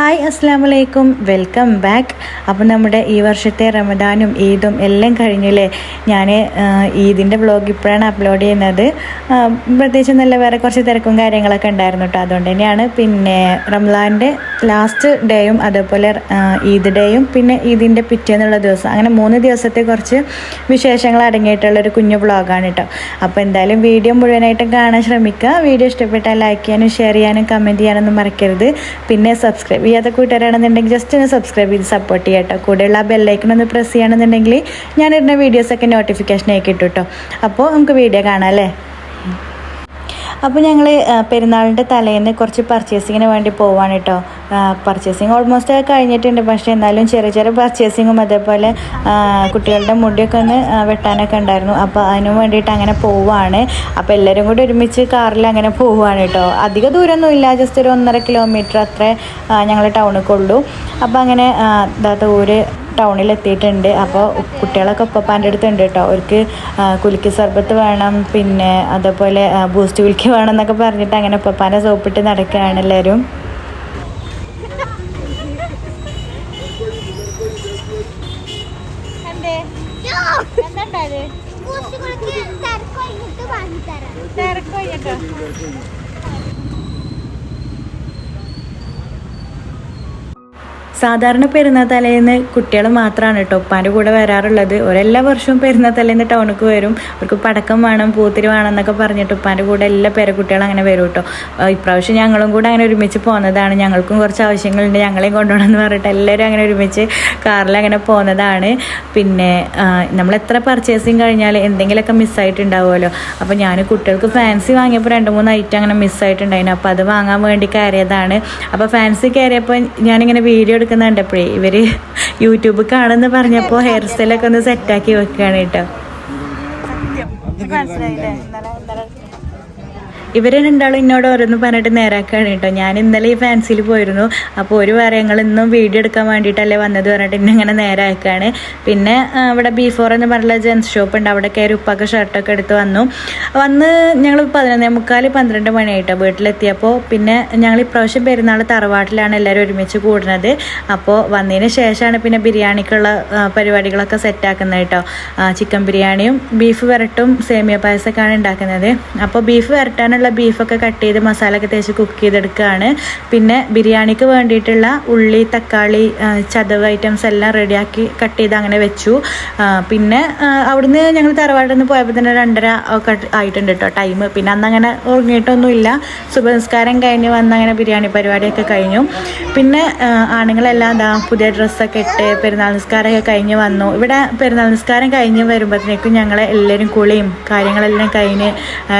Hi അസ്സാം വലൈക്കും welcome back. അപ്പോൾ നമ്മുടെ ഈ വർഷത്തെ റമദാനും ഈദും എല്ലാം കഴിഞ്ഞില്ലേ? ഞാൻ ഈദിന്റെ വ്ളോഗ് ഇപ്പോഴാണ് അപ്ലോഡ് ചെയ്യുന്നത്. പ്രത്യേകിച്ച് നല്ല വേറെ കുറച്ച് തിരക്കും കാര്യങ്ങളൊക്കെ ഉണ്ടായിരുന്നു കേട്ടോ. അതുകൊണ്ട് തന്നെയാണ് പിന്നെ റംസാന്റെ ലാസ്റ്റ് ഡേയും അതേപോലെ ഈദ് ഡേയും പിന്നെ ഈദിന്റെ പിറ്റേന്നുള്ള ദിവസം. അങ്ങനെ മൂന്ന് ദിവസത്തെ കുറച്ച് വിശേഷങ്ങൾ അടങ്ങിയിട്ടുള്ള ഒരു കുഞ്ഞു വ്ളോഗാണ് കേട്ടോ അപ്പോൾ എന്തായാലും വീഡിയോ മുഴുവനായിട്ടും കാണാൻ ശ്രമിക്കുക. വീഡിയോ ഇഷ്ടപ്പെട്ടാൽ ലൈക്ക് ചെയ്യാനും ഷെയർ ചെയ്യാനും കമന്റ് ചെയ്യാനൊന്നും മറക്കരുത്. പിന്നെ സബ്സ്ക്രൈബ് ചെയ്യാത്ത കൂട്ടുകാരാണെന്നുണ്ടെങ്കിൽ ജസ്റ്റ് ഒന്ന് സബ്സ്ക്രൈബ് ചെയ്ത് സപ്പോർട്ട് ചെയ്യാം കേട്ടോ കൂടെയുള്ള ആ ബെല്ലൈക്കൺ ഒന്ന് പ്രസ് ചെയ്യുകയാണെന്നുണ്ടെങ്കിൽ ഞാനിടുന്ന വീഡിയോസൊക്കെ നോട്ടിഫിക്കേഷൻ ആയി കിട്ടും കേട്ടോ അപ്പോൾ നമുക്ക് വീഡിയോ കാണാം അല്ലേ? അപ്പോൾ ഞങ്ങൾ പെരുന്നാളിന്റെ തലേന്ന് കുറച്ച് പർച്ചേസിങ്ങിന് വേണ്ടി പോവാണ് കേട്ടോ പർച്ചേസിങ് ഓൾമോസ്റ്റ് കഴിഞ്ഞിട്ടുണ്ട്. പക്ഷേ എന്നാലും ചെറിയ ചെറിയ പർച്ചേസിങ്ങും അതേപോലെ കുട്ടികളുടെ മുടിയൊക്കെ ഒന്ന് വെട്ടാനൊക്കെ ഉണ്ടായിരുന്നു. അപ്പോൾ അതിന് വേണ്ടിയിട്ട് അങ്ങനെ പോവാണ്. അപ്പോൾ എല്ലാവരും കൂടി ഒരുമിച്ച് കാറിൽ അങ്ങനെ പോവുകയാണ് കേട്ടോ അധിക ദൂരമൊന്നും ഇല്ല. ജസ്റ്റ് ഒരു ഒന്നര കിലോമീറ്റർ അത്രേ ഞങ്ങൾ ടൗണിൽ കൊള്ളൂ അപ്പോൾ അങ്ങനെ ആ, ഊര് ടൗണിൽ എത്തിയിട്ടുണ്ട് അപ്പോൾ കുട്ടികളൊക്കെ ഉപ്പപ്പാന്റെ അടുത്തുണ്ട് കേട്ടോ അവർക്ക് കുലുക്കി സർബത്ത് വേണം പിന്നെ അതേപോലെ ബൂസ്റ്റ് കുലുക്കി വേണം എന്നൊക്കെ പറഞ്ഞിട്ട് അങ്ങനെ ഉപ്പപ്പാനെ സോപ്പിട്ട് നടക്കുകയാണ് എല്ലാവരും സാധാരണ പെരുന്നാൾ തലേന്ന് കുട്ടികൾ മാത്രമാണ് കേട്ടോ. ഉപ്പാന്റെ കൂടെ വരാറുള്ളത്. ഒരെല്ലാ വർഷവും പെരുന്നാൾ തലേന്ന് ടൗണിക്ക് വരും. അവർക്ക് പടക്കം വേണം പൂത്തിരി വേണം എന്നൊക്കെ പറഞ്ഞിട്ട് ഉപ്പാന്റെ കൂടെ എല്ലാ പേരക്കുട്ടികളും അങ്ങനെ വരും കേട്ടോ. ഇപ്രാവശ്യം ഞങ്ങളും കൂടെ അങ്ങനെ ഒരുമിച്ച് പോകുന്നതാണ് ഞങ്ങൾക്കും കുറച്ച് ആവശ്യങ്ങളുണ്ട്. ഞങ്ങളെയും കൊണ്ടുപോകണം എന്ന് പറഞ്ഞിട്ട് എല്ലാവരും അങ്ങനെ ഒരുമിച്ച് കാറിൽ അങ്ങനെ പോകുന്നതാണ് പിന്നെ നമ്മൾ എത്ര പർച്ചേസിങ് കഴിഞ്ഞാൽ എന്തെങ്കിലുമൊക്കെ മിസ്സായിട്ടുണ്ടാവുമല്ലോ അപ്പോൾ ഞാൻ കുട്ടികൾക്ക് ഫാൻസി വാങ്ങിയപ്പോൾ രണ്ട് മൂന്ന് ഐറ്റം അങ്ങനെ മിസ്സായിട്ടുണ്ടായിരുന്നു അപ്പോൾ അത് വാങ്ങാൻ വേണ്ടി കയറിയതാണ്. അപ്പോൾ ഫാൻസി കയറിയപ്പോൾ ഞാനിങ്ങനെ വീഡിയോ എടുക്കുന്ന കണ്ടപ്പോഴേ ഇവർ യൂട്യൂബ് കാണുമെന്ന് പറഞ്ഞപ്പോൾ ഹെയർ സ്റ്റൈലൊക്കെ ഒന്ന് സെറ്റാക്കി വെക്കുകയാണ് കേട്ടോ. ഇവർ രണ്ടാളും എന്നോട് ഓരോന്ന് പറഞ്ഞിട്ട് നേരാക്കാണ് കേട്ടോ. ഞാൻ ഇന്നലെ ഈ ഫാൻസിൽ പോയിരുന്നു. അപ്പോൾ ഒരു പറയങ്ങൾ ഇന്നും വീഡിയോ എടുക്കാൻ വേണ്ടിയിട്ടല്ലേ വന്നത്? പറഞ്ഞിട്ട് എന്നെ ഇങ്ങനെ നേരാക്കാണ്. പിന്നെ ഇവിടെ ബീഫോർ എന്ന് പറഞ്ഞുള്ള ജെൻസ് ഷോപ്പ് ഉണ്ട്. അവിടെ കയറി ഉപ്പൊക്കെ ഷർട്ടൊക്കെ എടുത്ത് വന്നു. വന്ന് ഞങ്ങൾ പതിനൊന്നേ മുക്കാൽ പന്ത്രണ്ട് മണിയായിട്ടോ വീട്ടിലെത്തിയപ്പോൾ പിന്നെ ഞങ്ങൾ ഇപ്രാവശ്യം പെരുന്നാൾ തറവാട്ടിലാണ് എല്ലാവരും ഒരുമിച്ച് കൂടുന്നത്. അപ്പോൾ വന്നതിന് ശേഷമാണ് പിന്നെ ബിരിയാണിക്കുള്ള പരിപാടികളൊക്കെ സെറ്റാക്കുന്നത് കേട്ടോ. ചിക്കൻ ബിരിയാണിയും ബീഫ് വരട്ടും സേമിയ പായസമൊക്കെയാണ് ഉണ്ടാക്കുന്നത്. അപ്പോൾ ബീഫ് വരട്ടാനുള്ള ബീഫൊക്കെ കട്ട് ചെയ്ത് മസാല ഒക്കെ തേച്ച് കുക്ക് ചെയ്തെടുക്കുകയാണ്. പിന്നെ ബിരിയാണിക്ക് വേണ്ടിയിട്ടുള്ള ഉള്ളി തക്കാളി ചതവ് ഐറ്റംസ് എല്ലാം റെഡിയാക്കി കട്ട് ചെയ്ത് അങ്ങനെ വെച്ചു. പിന്നെ അവിടുന്ന് ഞങ്ങൾ തറവാട്ടിൽ നിന്ന് പോയപ്പോൾ തന്നെ രണ്ടര ഒക്കെ ആയിട്ടുണ്ട് കേട്ടോ ടൈം പിന്നെ അന്ന് അങ്ങനെ ഉറങ്ങിയിട്ടൊന്നുമില്ല. ശുഭനസ്കാരം കഴിഞ്ഞ് വന്ന് അങ്ങനെ ബിരിയാണി പരിപാടിയൊക്കെ കഴിഞ്ഞു. പിന്നെ ആണുങ്ങളെല്ലാം എന്താ പുതിയ ഡ്രസ്സൊക്കെ ഇട്ട് പെരുന്നാൾ നിസ്കാരമൊക്കെ കഴിഞ്ഞ് വന്നു. ഇവിടെ പെരുന്നാൾ നിസ്കാരം കഴിഞ്ഞ് വരുമ്പോഴത്തേക്കും ഞങ്ങൾ എല്ലാവരും കുളിയും കാര്യങ്ങളെല്ലാം കഴിഞ്ഞ്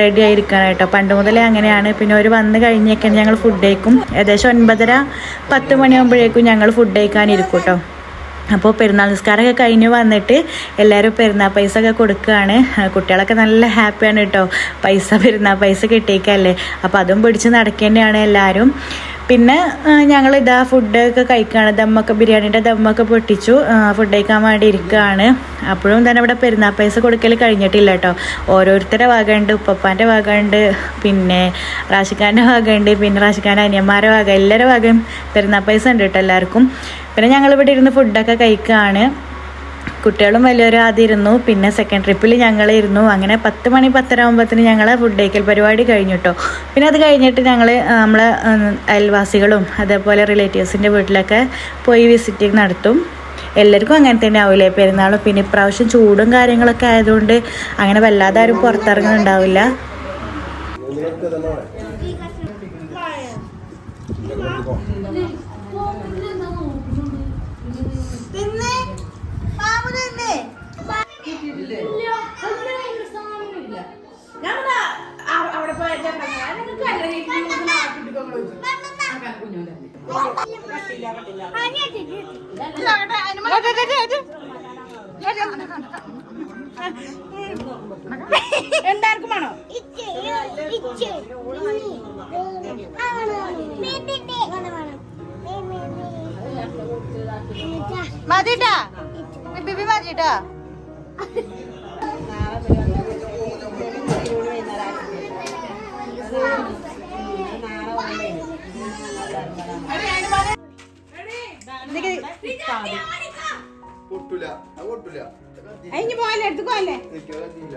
റെഡി ആയിരിക്കണം കേട്ടോ പണ്ട് മുതലേ അങ്ങനെയാണ്. പിന്നെ ഒരു വന്ന് കഴിഞ്ഞൊക്കെ ഞങ്ങൾ ഫുഡ് കഴിക്കും. ഏകദേശം ഒൻപതര പത്ത് മണിയാകുമ്പോഴേക്കും ഞങ്ങൾ ഫുഡ് കഴിക്കാനിരിക്കും കേട്ടോ അപ്പോൾ പെരുന്നാൾ നിസ്കാരമൊക്കെ കഴിഞ്ഞ് വന്നിട്ട് എല്ലാവരും പെരുന്നാൾ പൈസ ഒക്കെ കൊടുക്കുകയാണ് കുട്ടികളൊക്കെ നല്ല ഹാപ്പിയാണ് കേട്ടോ പൈസ പെരുന്നാൾ പൈസ കിട്ടിയേക്കല്ലേ. അപ്പോൾ അതും പിടിച്ച് നടക്കേണ്ടതാണ് എല്ലാവരും പിന്നെ ഞങ്ങൾ ഇതാ ഫുഡൊക്കെ കഴിക്കുകയാണ് ദമ്മൊക്കെ ബിരിയാണിയുടെ ദമ്മൊക്കെ പൊട്ടിച്ചു. ഫുഡ് കഴിക്കാൻ വേണ്ടി ഇരിക്കുകയാണ് അപ്പോഴും തന്നെ ഇവിടെ പെരുന്നാൾ പൈസ കൊടുക്കൽ കഴിഞ്ഞിട്ടില്ല കേട്ടോ. ഓരോരുത്തരുടെ ഭാഗമുണ്ട് ഉപ്പപ്പാന്റെ വക പിന്നെ റാഷിഖാന്റെ ഭാഗമുണ്ട് പിന്നെ റാഷിഖാന്റെ അനിയന്മാരുടെ ഭാഗം എല്ലാവരുടെ ഭാഗം പെരുന്നാൾ പൈസ ഉണ്ട് കേട്ടോ എല്ലാവർക്കും. പിന്നെ ഞങ്ങളിവിടെ ഇരുന്ന് ഫുഡൊക്കെ കഴിക്കുകയാണ് കുട്ടികളും വലിയവരും ആദ്യം ഇരുന്നു പിന്നെ സെക്കൻഡ് ട്രിപ്പിൽ ഞങ്ങൾ ഇരുന്നു അങ്ങനെ പത്ത് മണി പത്തര ആകുമ്പോഴത്തേന് ഞങ്ങൾ ഫുഡ് കഴിക്കൽ പരിപാടി കഴിഞ്ഞു കേട്ടോ പിന്നെ അത് കഴിഞ്ഞിട്ട് ഞങ്ങൾ നമ്മളെ അയൽവാസികളും അതേപോലെ റിലേറ്റീവ്സിന്റെ വീട്ടിലൊക്കെ പോയി വിസിറ്റിംഗ് നടത്തും. എല്ലാവർക്കും അങ്ങനെ തന്നെ ആവില്ലേ പെരുന്നാളും പിന്നെ ഇപ്രാവശ്യം ചൂടും കാര്യങ്ങളൊക്കെ ആയതുകൊണ്ട് അങ്ങനെ വല്ലാതെ ആരും പുറത്തിറങ്ങുന്നുണ്ടാവില്ല എല്ലാവർക്കും വേണോ? മതിട്ടാ. ബിബി മതിട്ടാ. പൊട്ടൂല പൊട്ടൂല. അതിന് പോയല്ലേ എടുത്തു കത്തിയില്ല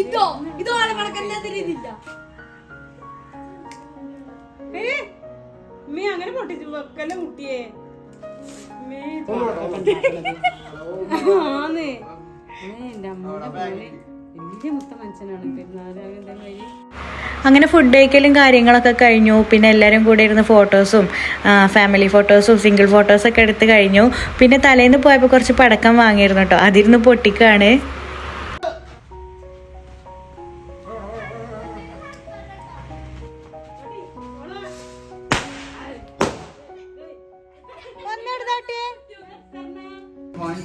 ഇതോ ഇതോ ആളെ കണക്കല്ലാത്ത രീതിയില്ല അങ്ങനെ പൊട്ടിച്ചു. വെക്കല്ലേ മുട്ടിയേ. മേ ആന്ന്. എന്റെ അമ്മയുടെ പോലെ. വലിയ മുത്ത മനുഷ്യനാണ്. പെരുന്നാളായ അങ്ങനെ ഫുഡ് കഴിക്കലും കാര്യങ്ങളൊക്കെ കഴിഞ്ഞു. പിന്നെ എല്ലാവരും കൂടെ ഇരുന്ന് ഫോട്ടോസും ഫാമിലി ഫോട്ടോസും സിംഗിൾ ഫോട്ടോസൊക്കെ എടുത്ത് കഴിഞ്ഞു. പിന്നെ തലേന്ന് പോയപ്പോൾ കുറച്ച് പടക്കം വാങ്ങിയിരുന്നു കേട്ടോ. അതിരുന്ന് പൊട്ടിക്കാണ്.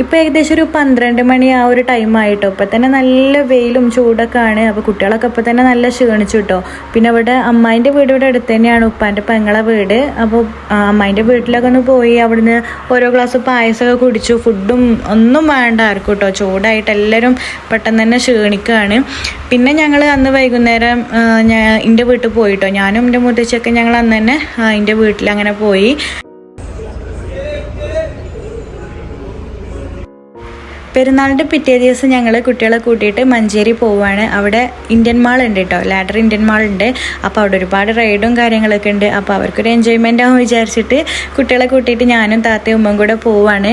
ഇപ്പം ഏകദേശം ഒരു പന്ത്രണ്ട് മണി ആ ഒരു ടൈം ആയിട്ടോ. തന്നെ നല്ല വെയിലും ചൂടൊക്കെ ആണ്. അപ്പോൾ കുട്ടികളൊക്കെ ഇപ്പം തന്നെ നല്ല ക്ഷീണിച്ചു കേട്ടോ പിന്നെ ഇവിടെ അമ്മായിന്റെ വീട് ഇവിടെ അടുത്ത് തന്നെയാണ്. ഉപ്പാന്റെ പെങ്ങളെ വീട്. അപ്പോൾ അമ്മായിന്റെ വീട്ടിലൊക്കെ ഒന്ന് പോയി അവിടുന്ന് ഓരോ ഗ്ലാസ് പായസമൊക്കെ കുടിച്ചു. ഫുഡും ഒന്നും വേണ്ട ആർക്കും കേട്ടോ ചൂടായിട്ട് എല്ലാവരും പെട്ടെന്ന് തന്നെ ക്ഷീണിക്കുകയാണ് പിന്നെ ഞങ്ങൾ അന്ന് വൈകുന്നേരം എന്റെ വീട്ടിൽ പോയിട്ടോ ഞാനും എന്റെ മുത്തച്ഛയൊക്കെ ഞങ്ങൾ അന്ന് തന്നെ എന്റെ വീട്ടിൽ അങ്ങനെ പോയി. പെരുന്നാളിന്റെ പിറ്റേ ദിവസം ഞങ്ങൾ കുട്ടികളെ കൂട്ടിയിട്ട് മഞ്ചേരി പോവുകയാണ് അവിടെ ഇന്ത്യൻ മാൾ ഉണ്ട് കേട്ടോ ലാഡർ ഇന്ത്യൻ മാൾ ഉണ്ട്. അപ്പോൾ അവിടെ ഒരുപാട് റൈഡും കാര്യങ്ങളൊക്കെ ഉണ്ട്. അപ്പോൾ അവർക്കൊരു എൻജോയ്മെന്റ് ആവും വിചാരിച്ചിട്ട് കുട്ടികളെ കൂട്ടിയിട്ട് ഞാനും താത്തയും ഉമ്മയും കൂടെ പോവാണ്.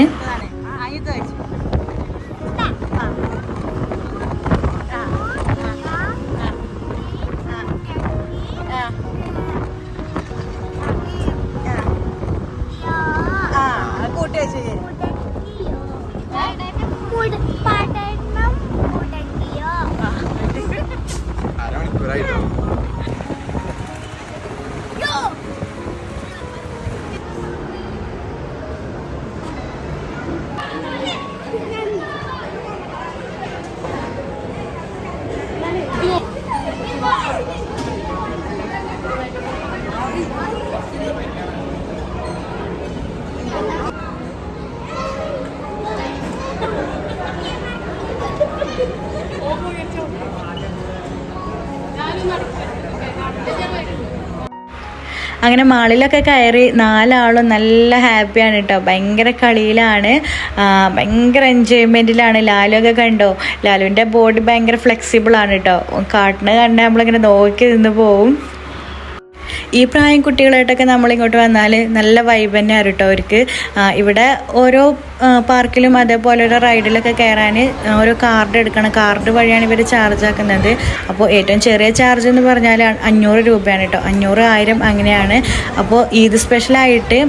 അങ്ങനെ മാളിലൊക്കെ കയറി നാലാളും നല്ല ഹാപ്പിയാണ് കേട്ടോ ഭയങ്കര കളിയിലാണ്. ഭയങ്കര എൻജോയ്മെന്റിലാണ് ലാലുവൊക്കെ കണ്ടോ? ലാലുവിന്റെ ബോഡി ഭയങ്കര ഫ്ലെക്സിബിൾ ആണ് കേട്ടോ കാട്ടിന് കണ്ടാൽ നമ്മളിങ്ങനെ നോക്കി നിന്ന് പോവും. ഈ പ്രായം കുട്ടികളായിട്ടൊക്കെ നമ്മളിങ്ങോട്ട് വന്നാൽ നല്ല വൈബ് തന്നെ ആരുട്ടോ അവർക്ക് ഇവിടെ ഓരോ പാർക്കിലും അതേപോലെ ഓരോ റൈഡിലൊക്കെ കയറാൻ ഓരോ കാർഡ് എടുക്കണം കാർഡ് വഴിയാണ് ഇവർ ചാർജ് ആക്കുന്നത്. അപ്പോൾ ഏറ്റവും ചെറിയ ചാർജ് എന്ന് പറഞ്ഞാൽ അഞ്ഞൂറ് രൂപയാണ് കേട്ടോ. അഞ്ഞൂറ് ആയിരം അങ്ങനെയാണ്. അപ്പോൾ ഈദ് സ്പെഷ്യലായിട്ട്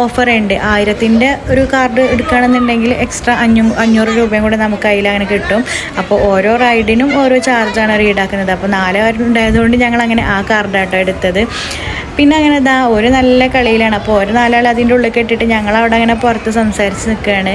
ഓഫർ ഉണ്ട്. ആയിരത്തിന്റെ ഒരു കാർഡ് എടുക്കുകയാണെന്നുണ്ടെങ്കിൽ എക്സ്ട്രാ അഞ്ഞൂ അഞ്ഞൂറ് രൂപയും കൂടെ നമുക്ക് അതിൽ അങ്ങനെ കിട്ടും. അപ്പോൾ ഓരോ റൈഡിനും ഓരോ ചാർജാണ് അവർ ഈടാക്കുന്നത്. അപ്പോൾ നാലായിരം ഉണ്ടായതുകൊണ്ട് ഞങ്ങൾ അങ്ങനെ ആ കാർഡാട്ടോ എടുത്തത്. പിന്നെ അങ്ങനെ ഇതാ ഒരു നല്ല കളിയിലാണ്. അപ്പോൾ ഒരു നാലാൾ അതിന്റെ ഉള്ളിൽ കെട്ടിട്ട് ഞങ്ങൾ അവിടെ അങ്ങനെ പുറത്ത് സംസാരിച്ച് നിൽക്കുകയാണ്.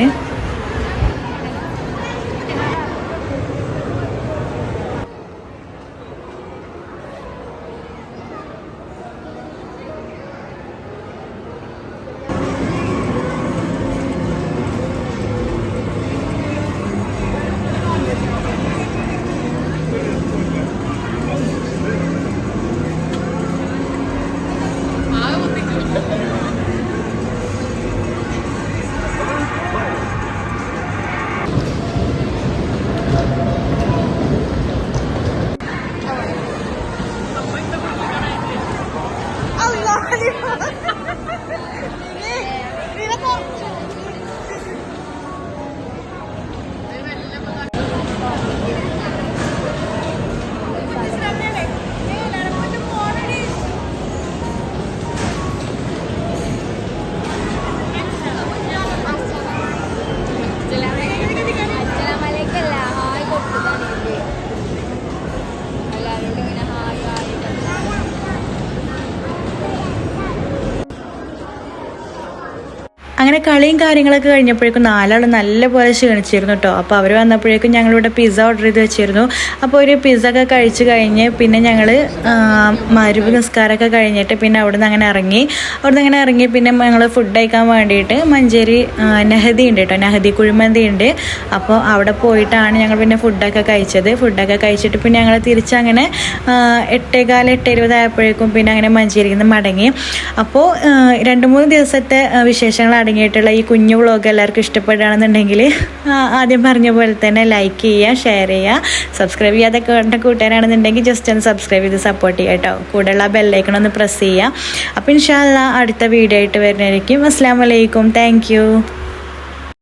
കളിയും കാര്യങ്ങളൊക്കെ കഴിഞ്ഞപ്പോഴേക്കും നാലാൾ നല്ലപോലെ ക്ഷീണിച്ചിരുന്നു കേട്ടോ. അപ്പോൾ അവർ വന്നപ്പോഴേക്കും ഞങ്ങളിവിടെ പിസ്സ ഓർഡർ ചെയ്ത് വെച്ചിരുന്നു. അപ്പോൾ ഒരു പിസ്സ ഒക്കെ കഴിച്ച് കഴിഞ്ഞ് പിന്നെ ഞങ്ങൾ മരുവ് നിസ്കാരമൊക്കെ കഴിഞ്ഞിട്ട് പിന്നെ അവിടെ നിന്ന് അങ്ങനെ ഇറങ്ങി. അവിടെ നിന്ന് അങ്ങനെ ഇറങ്ങി പിന്നെ ഞങ്ങൾ ഫുഡ് കഴിക്കാൻ വേണ്ടിയിട്ട് മഞ്ചേരി നെഹദി ഉണ്ട് കേട്ടോ. നെഹദി കുഴിമന്തി ഉണ്ട്. അപ്പോൾ അവിടെ പോയിട്ടാണ് ഞങ്ങൾ പിന്നെ ഫുഡൊക്കെ കഴിച്ചത്. ഫുഡൊക്കെ കഴിച്ചിട്ട് പിന്നെ ഞങ്ങൾ തിരിച്ചങ്ങനെ എട്ടേകാൽ എട്ട് ഇരുപതായപ്പോഴേക്കും പിന്നെ അങ്ങനെ മഞ്ചേരിയിൽ നിന്ന് മടങ്ങി അപ്പോൾ രണ്ട് മൂന്ന് ദിവസത്തെ വിശേഷങ്ങൾ വിശേഷങ്ങൾ അടങ്ങിയിട്ടുള്ള ഈ കുഞ്ഞു വ്ളോഗ് എല്ലാവർക്കും ഇഷ്ടപ്പെടുകയാണെന്നുണ്ടെങ്കിൽ ആദ്യം പറഞ്ഞ പോലെ തന്നെ ലൈക്ക് ചെയ്യുക ഷെയർ ചെയ്യുക സബ്സ്ക്രൈബ് ചെയ്യാതെ കണ്ട കൂട്ടുകാരാണെന്നുണ്ടെങ്കിൽ ജസ്റ്റ് ഒന്ന് സബ്സ്ക്രൈബ് ചെയ്ത് സപ്പോർട്ട് ചെയ്യുക കേട്ടോ. കൂടെയുള്ള ബെല്ലൈക്കൺ ഒന്ന് പ്രസ് ചെയ്യുക. അപ്പോൾ ഇൻഷാല്ല അടുത്ത വീഡിയോ ആയിട്ട് വരുന്നതായിരിക്കും. അസ്സാം വലൈക്കും താങ്ക്